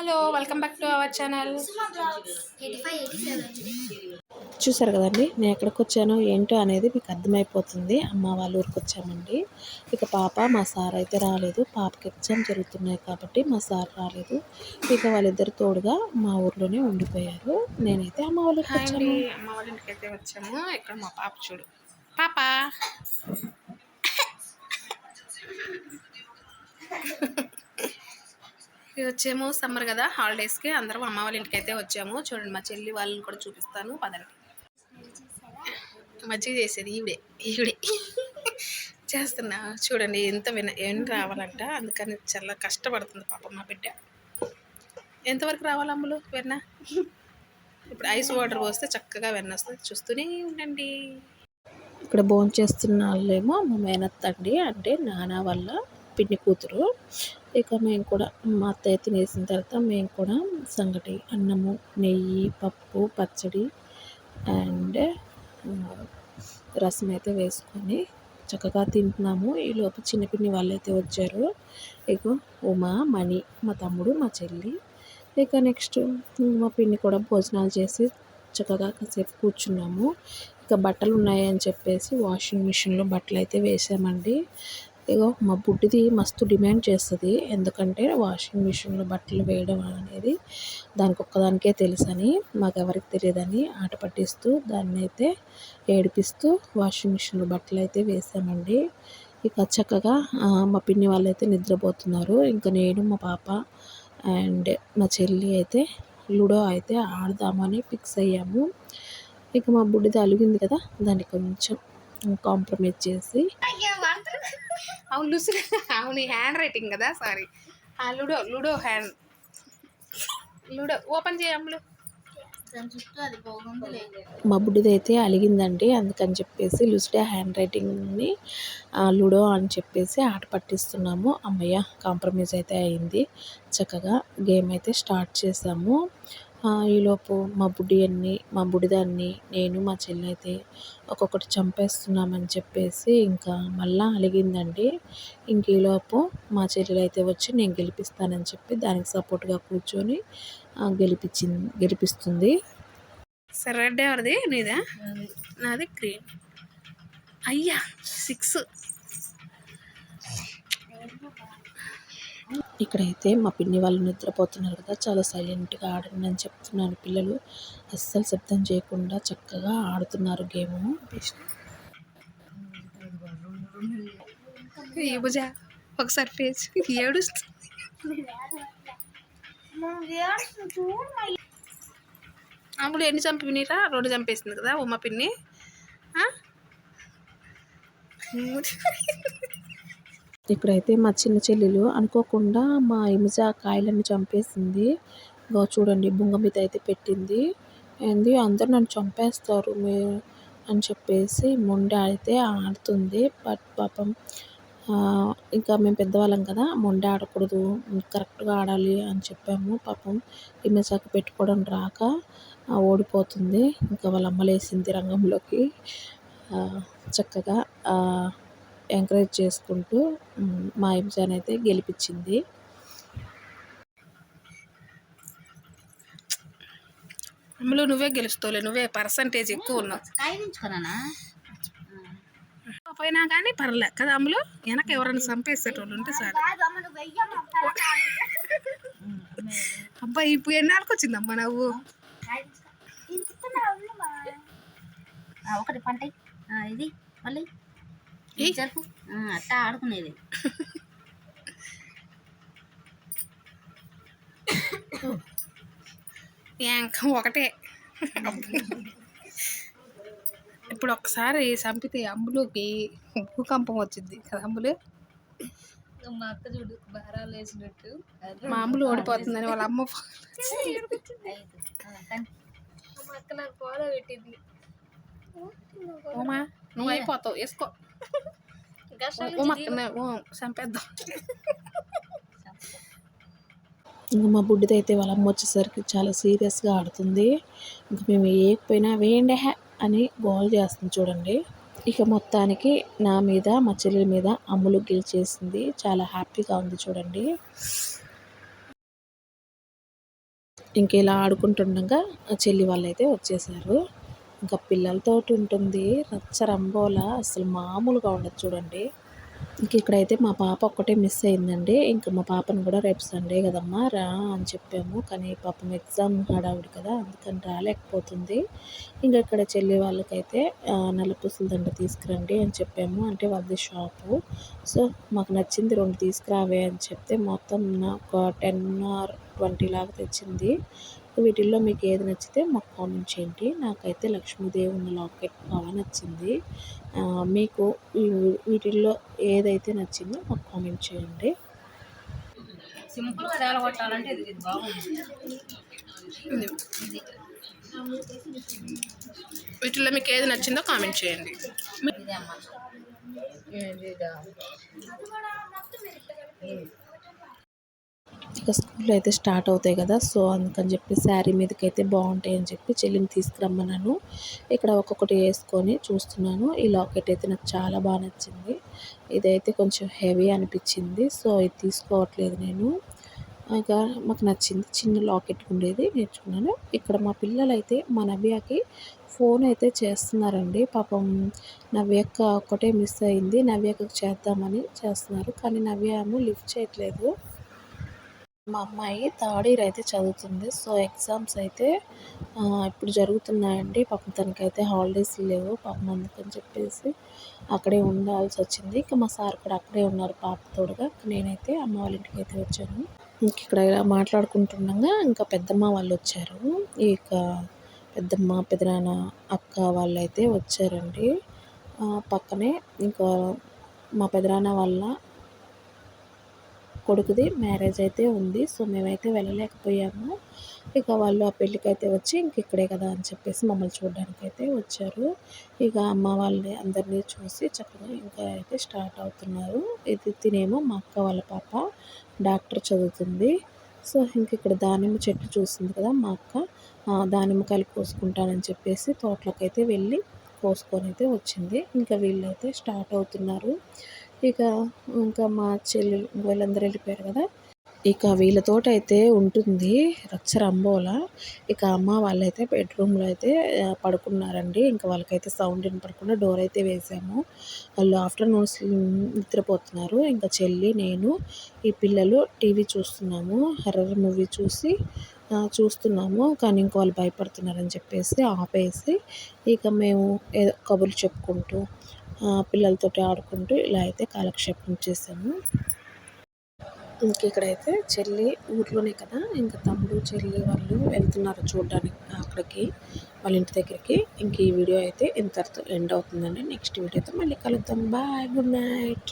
Hello welcome back to our channel. చూసారు కదండి నేను ఎక్కడికి వచ్చానో ఏంటో అనేది మీకు అర్థమైపోతుంది. అమ్మ వాళ్ళ ఊరికి వచ్చామండి. ఇక పాప మా సార్ అయితే రాలేదు. పాపకి ఎగ్జామ్ జరుగుతున్నాయి కాబట్టి మా సార్ రాలేదు. ఇక వాళ్ళిద్దరు తోడుగా మా ఊర్లోనే ఉండిపోయారు. నేనైతే అమ్మ వాళ్ళ ఊరికి హాయ్ అండి వచ్చాను అమ్మ వాళ్ళ ఇంటికి అయితే వచ్చాము. ఇక్కడ మా పాప చూడు. పాప! ఇది వచ్చేమో సమ్మర్ కదా హాలిడేస్కి అందరం అమ్మ వాళ్ళ ఇంటికి అయితే వచ్చాము. చూడండి మా చెల్లి వాళ్ళని కూడా చూపిస్తాను పదండి. మజ్జిగ చేసేది ఈవిడే ఈవిడే. చేస్తున్నా. చూడండి ఎంత విన ఏం రావాలంట అందుకని చాలా కష్టపడుతుంది పాప మా బిడ్డ. ఎంతవరకు రావాలి అమ్ములు వెన్న? ఇప్పుడు ఐస్ వాటర్ పోస్తే చక్కగా వెన్న వస్తుంది చూస్తూనే ఉండండి. ఇక్కడ భోంచేస్తున్న వాళ్ళేమో మా మేనత్త అండి అంటే నానా వల్ల పిన్ని కూతురు. ఇక మేము కూడా మా అత్తయ్య తినేసిన తర్వాత మేము కూడా సంగటి అన్నము నెయ్యి పప్పు పచ్చడి అండ్ రసం అయితే వేసుకొని చక్కగా తింటున్నాము. ఈ లోపు చిన్నపిన్ని వాళ్ళు అయితే వచ్చారు. ఇక ఉమా మణి మా తమ్ముడు మా చెల్లి. ఇక నెక్స్ట్ మా పిన్ని కూడా భోజనాలు చేసి చక్కగా కాసేపు కూర్చున్నాము. ఇక బట్టలు ఉన్నాయని చెప్పేసి వాషింగ్ మిషన్లో బట్టలు అయితే వేసామండి. ఇగో మా బుడ్డిది మస్తు డిమాండ్ చేస్తుంది. ఎందుకంటే వాషింగ్ మిషన్లో బట్టలు వేయడం అనేది దానికి ఒక్కదానికే తెలుసని మాకెవరికి తెలియదని ఆట పట్టిస్తూ దాన్ని అయితే ఏడిపిస్తూ వాషింగ్ మిషన్లో బట్టలు అయితే వేసామండి. ఇక చక్కగా మా పిన్ని వాళ్ళు అయితే నిద్రపోతున్నారు. ఇంకా నేను మా పాప అండ్ మా చెల్లి అయితే లూడో అయితే ఆడదామని ఫిక్స్ అయ్యాము. ఇక మా బుడ్డిది అలిగింది కదా దాన్ని కొంచెం కాంప్రమైజ్ చేసి అవును లూసి. అవును హ్యాండ్ రైటింగ్ కదా sorry. Ludo Ludo hand. Ludo open చేయమ్ములు మా బుడ్డిది అయితే అలిగిందండి అందుకని చెప్పేసి లుసిడా హ్యాండ్ రైటింగ్ని లూడో అని చెప్పేసి ఆట పట్టిస్తున్నాము. అమ్మయ్య కాంప్రమైజ్ అయితే అయింది. చక్కగా గేమ్ అయితే స్టార్ట్ చేసాము. ఈలోపు మా బుడ్డి అన్ని మా బుడిదాన్ని నేను మా చెల్లి అయితే ఒక్కొక్కటి చంపేస్తున్నామని చెప్పేసి ఇంకా మళ్ళీ అలిగిందండి. ఇంక ఈలోపు మా చెల్లెలు అయితే వచ్చి నేను గెలిపిస్తానని చెప్పి దానికి సపోర్ట్గా కూర్చొని గెలిపించింది గెలిపిస్తుంది. సరే రెడ్ ఎవరిది? నీదా? నాది గ్రీన్. అయ్యా సిక్స్. ఇక్కడైతే మా పిన్ని వాళ్ళు నిద్రపోతున్నారు కదా చాలా సైలెంట్గా ఆడండి అని చెప్తున్నాను పిల్లలు. అస్సలు శబ్దం చేయకుండా చక్కగా ఆడుతున్నారు గేమ్. ఒకసారి ఫేస్ ఏడుస్తుంది అప్పుడు ఎన్ని చంపినీరా? రెండు చంపేసింది కదా ఉమ్మ పిన్ని. ఇప్పుడైతే ఇక్కడైతే మా చిన్న చెల్లెలు అనుకోకుండా మా ఇమిజ కాయలను చంపేసింది. ఇగో చూడండి బుంగ మీద అయితే పెట్టింది. ఏంది అందరు నన్ను చంపేస్తారు మీ అని చెప్పేసి మొండి అయితే ఆడుతుంది. బట్ పాపం ఇంకా మేము పెద్దవాళ్ళం కదా మొండి ఆడకూడదు కరెక్ట్గా ఆడాలి అని చెప్పాము. పాపం ఇమిజాకి పెట్టుకోవడం రాక ఓడిపోతుంది. ఇంకా వాళ్ళ అమ్మలేసింది రంగంలోకి. చక్కగా ఎంకరేజ్ చేసుకుంటూ మ్, ఇమ్జాన్ అయితే గెలిపించింది అమ్మలు నువ్వే గెలుస్తావులే నువ్వే పర్సంటేజ్ ఎక్కువ ఉన్నావు పోయినా కానీ పర్లే కదా అమ్ములు వెనక ఎవరైనా చంపేసేటోళ్ళు ఉంటే సార్ అబ్బా ఇప్పుడు ఎన్నాళ్ళకి వచ్చిందమ్మా నువ్వు ఒకటి పంట ఇది మళ్ళీ. జరుపు అట్టా ఆడుకునేది. ఇంకా ఒకటే. ఇప్పుడు ఒకసారి చంపితే అమ్ములోకి భూకంపం వచ్చింది కదా అమ్ములు? మా అక్క చూడు బహరాలు వేసినట్టు. మా అమ్ములు ఓడిపోతుందని వాళ్ళ అమ్మ మా అక్క నాకు ఫాలో పెట్టింది. ఉమా నువ్వు అయిపోతావు వేసుకో ఉమా ఓ, చంపేద్దాం ఇంకా మా బుడ్డిది అయితే వాళ్ళ అమ్మ వచ్చేసరికి చాలా సీరియస్గా ఆడుతుంది ఇంకా మేము వేయకపోయినా వేయండి హే అని గోల్ చేస్తుంది చూడండి ఇక మొత్తానికి నా మీద మా చెల్లెల మీద అమ్ములు గెలిచేసింది చాలా హ్యాపీగా ఉంది చూడండి ఇంక ఇలా ఆడుకుంటుండగా చెల్లి వాళ్ళైతే వచ్చేసారు ఇంకా పిల్లలతోటి ఉంటుంది. రచ్చ రంబోలా. అసలు మామూలుగా ఉండదు చూడండి. ఇంక ఇక్కడైతే మా పాప ఒక్కటే మిస్ అయిందండి. ఇంకా మా పాపను కూడా రేపు సండే కదమ్మా రా అని చెప్పాము. కానీ పాపం ఎగ్జామ్ హడావుడి కదా అందుకని రాలేకపోతుంది. ఇంకా ఇక్కడ చెల్లి వాళ్ళకైతే ఆ, దండ తీసుకురండి అని చెప్పాము. అంటే వాళ్ళది షాపు సో మాకు నచ్చింది రెండు తీసుకురావే అని చెప్తే మొత్తం నాకు టెన్ ఆర్ ట్వంటీ లాగా తెచ్చింది. వీటిల్లో మీకు ఏది నచ్చితే మాకు కామెంట్ చేయండి. నాకైతే లక్ష్మీదేవి ఉన్న లాకెట్ బాగా నచ్చింది. మీకు వీటిల్లో ఏదైతే నచ్చిందో మాకు కామెంట్ చేయండి. సింపుల్గా తేలగొట్టాలంటే ఇది ఇది బాగుంది ఇది. వీటిల్లో మీకు ఏది నచ్చిందో కామెంట్ చేయండి ఇదే అమ్మ ఇది ఇదా? ఇంకా స్కూల్ అయితే స్టార్ట్ అవుతాయి కదా సో అందుకని చెప్పి శారీ మీదకి అయితే బాగుంటాయి అని చెప్పి చెల్లిని తీసుకురమ్మన్నాను. ఇక్కడ ఒక్కొక్కటి వేసుకొని చూస్తున్నాను. ఈ లాకెట్ అయితే నాకు చాలా బాగా నచ్చింది. ఇదైతే కొంచెం హెవీ అనిపించింది సో ఇది తీసుకోవట్లేదు నేను. ఇంకా మాకు నచ్చింది చిన్న లాకెట్ ఉండేది నేర్చుకున్నాను. ఇక్కడ మా పిల్లలు అయితే మా నవ్యకి ఫోన్ అయితే చేస్తున్నారండి. పాపం నవ్యక్క ఒక్కటే మిస్ అయింది. నవ్యకు చేద్దామని చేస్తున్నారు కానీ నవ్య ఏమో లిఫ్ట్ చేయట్లేదు. మా అమ్మాయి థర్డ్ ఇయర్ అయితే చదువుతుంది. సో ఎగ్జామ్స్ అయితే ఇప్పుడు జరుగుతున్నాయండి. పాపం తనకైతే హాలిడేస్ లేవు. పాపం అందుకని చెప్పేసి అక్కడే ఉండాల్సి వచ్చింది. ఇంకా మా సార్ కూడా అక్కడే ఉన్నారు పాప తోడుగా. నేనైతే అమ్మ వాళ్ళ ఇంటికి అయితే వచ్చాను. ఇంక ఇక్కడ ఇలా మాట్లాడుకుంటుండగా ఇంకా పెద్దమ్మ వాళ్ళు వచ్చారు. ఇక పెద్దమ్మ పెదనాన్న అక్క వాళ్ళు అయితే వచ్చారండి పక్కనే ఇంకా మా పెదనాన్న వాళ్ళ కొడుకుది మ్యారేజ్ అయితే ఉంది. సో మేమైతే వెళ్ళలేకపోయాము. ఇక వాళ్ళు ఆ పెళ్ళికి అయితే వచ్చి ఇంక ఇక్కడే కదా అని చెప్పేసి మమ్మల్ని చూడడానికి అయితే వచ్చారు. ఇక అమ్మ వాళ్ళని అందరినీ చూసి చక్కగా ఇంకా అయితే స్టార్ట్ అవుతున్నారు. ఇది తినేమో మా అక్క వాళ్ళ పాప డాక్టర్ చదువుతుంది. సో ఇంక ఇక్కడ దానిమ్మ చెట్టు చూసింది కదా మా అక్క. దానిమ్మ దానిమ్మకాయలు కోసుకుంటానని చెప్పేసి తోటలోకి అయితే వెళ్ళి కోసుకొని అయితే వచ్చింది. ఇంకా వీళ్ళైతే స్టార్ట్ అవుతున్నారు. ఇక ఇంకా మా చెల్లి వీళ్ళందరూ వెళ్ళిపోయారు కదా. ఇక వీళ్ళతోటి అయితే ఉంటుంది రచ్చ రంబోల ఇక అమ్మ వాళ్ళైతే బెడ్రూమ్లో అయితే పడుకున్నారండి. ఇంకా వాళ్ళకైతే సౌండ్ వినపడకుండా డోర్ అయితే వేసాము. వాళ్ళు ఆఫ్టర్నూన్ నిద్రపోతున్నారు. ఇంకా చెల్లి నేను ఈ పిల్లలు టీవీ చూస్తున్నాము హర్రర్ మూవీ చూసి చూస్తున్నాము. కానీ ఇంకో వాళ్ళు భయపడుతున్నారని చెప్పేసి ఆపేసి ఇక మేము ఏదో కబుర్లు చెప్పుకుంటూ పిల్లలతోటి ఆడుకుంటూ ఇలా అయితే కాలక్షేపం చేశాము. ఇంక ఇక్కడైతే చెల్లి ఊర్లోనే కదా ఇంకా తమ్ముడు చెల్లి వాళ్ళు వెళ్తున్నారు చూడడానికి అక్కడికి వాళ్ళ ఇంటి దగ్గరికి. ఇంక ఈ వీడియో అయితే ఇంతటితో ఎండ్ అవుతుందండి. నెక్స్ట్ వీడియోతో మళ్ళీ కలుద్దాం. Bye good night.